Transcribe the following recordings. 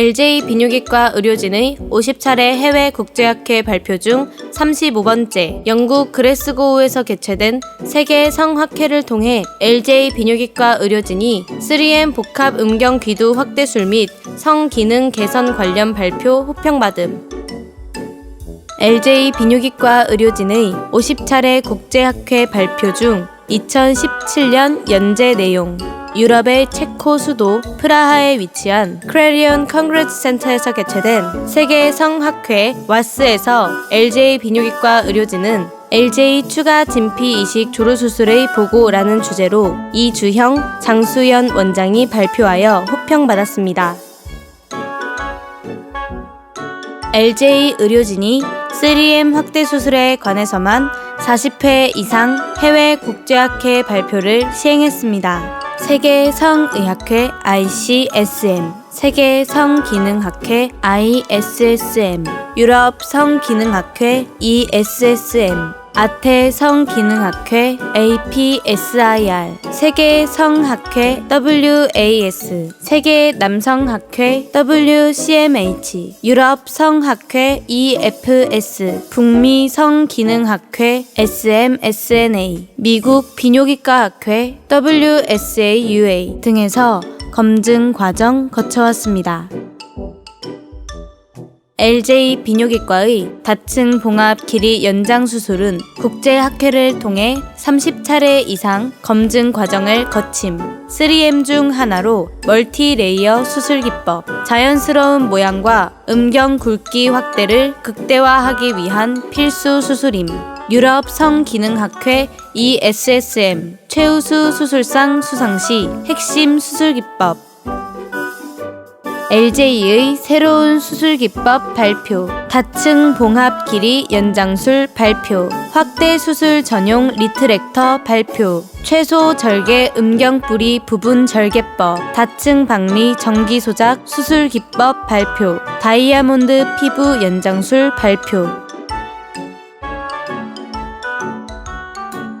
LJ 비뇨기과 의료진의 50차례 해외 국제학회 발표 중 35번째 영국 그레스고우에서 개최된 세계 성학회를 통해 LJ 비뇨기과 의료진이 3M 복합 음경 귀두 확대술 및 성기능 개선 관련 발표 호평받음. LJ 비뇨기과 의료진의 50차례 국제학회 발표 중 2017년 연재 내용 유럽의 체코 수도 프라하에 위치한 크레리온 컨그레스 센터에서 개최된 세계 성학회 와스에서 LJ 비뇨기과 의료진은 LJ 추가 진피 이식 조루 수술의 보고라는 주제로 이주형, 장수연 원장이 발표하여 호평받았습니다. LJ 의료진이 3M 확대 수술에 관해서만 40회 이상 해외 국제학회 발표를 시행했습니다. 세계 성의학회 ICSM, 세계 성기능학회 ISSM, 유럽 성기능학회 ESSM, 아태 성기능학회 APSIR, 세계 성학회 WAS, 세계 남성학회 WCMH, 유럽 성학회 EFS, 북미 성기능학회 SMSNA, 미국 비뇨기과학회 WSAUA 등에서 검증 과정 거쳐왔습니다. LJ 비뇨기과의 다층 봉합 길이 연장 수술은 국제 학회를 통해 30차례 이상 검증 과정을 거침 3M 중 하나로 멀티 레이어 수술 기법, 자연스러운 모양과 음경 굵기 확대를 극대화하기 위한 필수 수술임. 유럽 성기능학회 ESSM 최우수 수술상 수상 시 핵심 수술 기법 LJ의 새로운 수술 기법 발표, 다층 봉합 길이 연장술 발표, 확대 수술 전용 리트렉터 발표, 최소 절개 음경 뿌리 부분 절개법, 다층 박리 전기 소작 수술 기법 발표, 다이아몬드 피부 연장술 발표.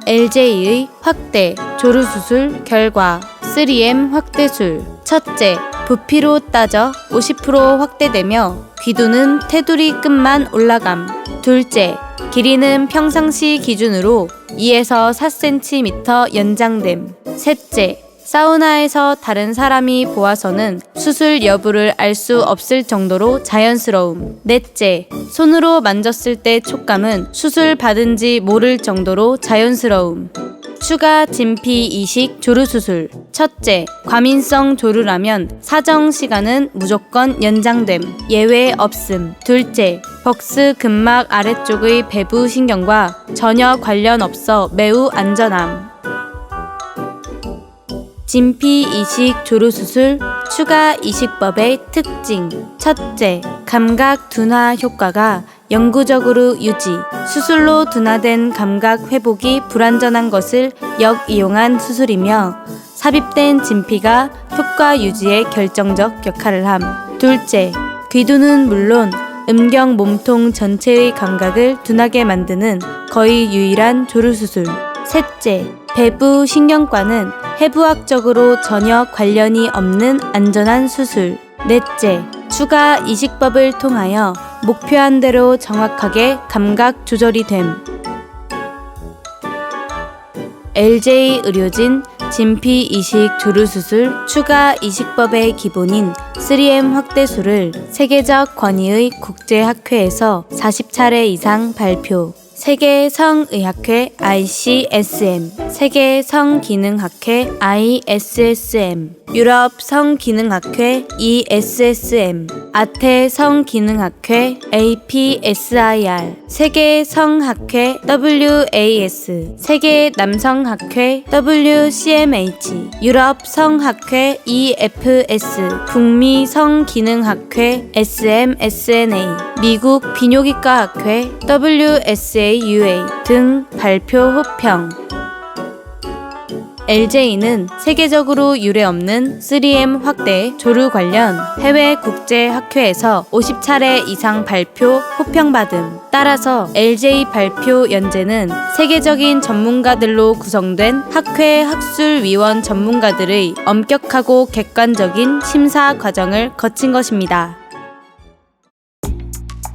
LJ의 확대 조루 수술 결과 3M 확대술 첫째 부피로 따져 50% 확대되며 귀두는 테두리 끝만 올라감. 둘째, 길이는 평상시 기준으로 2에서 4cm 연장됨. 셋째, 사우나에서 다른 사람이 보아서는 수술 여부를 알 수 없을 정도로 자연스러움. 넷째, 손으로 만졌을 때 촉감은 수술 받은 지 모를 정도로 자연스러움. 추가 진피 이식 조루 수술. 첫째, 과민성 조루라면 사정 시간은 무조건 연장됨. 예외 없음. 둘째, 벅스 근막 아래쪽의 배부 신경과 전혀 관련 없어 매우 안전함. 진피 이식 조루 수술 추가 이식법의 특징. 첫째, 감각 둔화 효과가 영구적으로 유지, 수술로 둔화된 감각 회복이 불완전한 것을 역이용한 수술이며 삽입된 진피가 효과 유지에 결정적 역할을 함. 둘째, 귀두는 물론 음경 몸통 전체의 감각을 둔하게 만드는 거의 유일한 조루 수술. 셋째, 배부 신경과는 해부학적으로 전혀 관련이 없는 안전한 수술. 넷째, 추가 이식법을 통하여 목표한 대로 정확하게 감각 조절이 됨. LJ 의료진 진피 이식 조루 수술 추가 이식법의 기본인 3M 확대술을 세계적 권위의 국제학회에서 40차례 이상 발표. 세계 성의학회 ICSM, 세계 성기능학회 ISSM, 유럽 성기능학회 ESSM, 아태 성기능학회 APSIR, 세계 성학회 WAS, 세계 남성학회 WCMH, 유럽 성학회 EFS, 북미 성기능학회 SMSNA, 미국 비뇨기과 학회 WSA JUA 등 발표 호평 LJ는 세계적으로 유례없는 3M 확대 조류 관련 해외 국제 학회에서 50차례 이상 발표 호평받음. 따라서 LJ 발표 연재는 세계적인 전문가들로 구성된 학회 학술위원 전문가들의 엄격하고 객관적인 심사 과정을 거친 것입니다.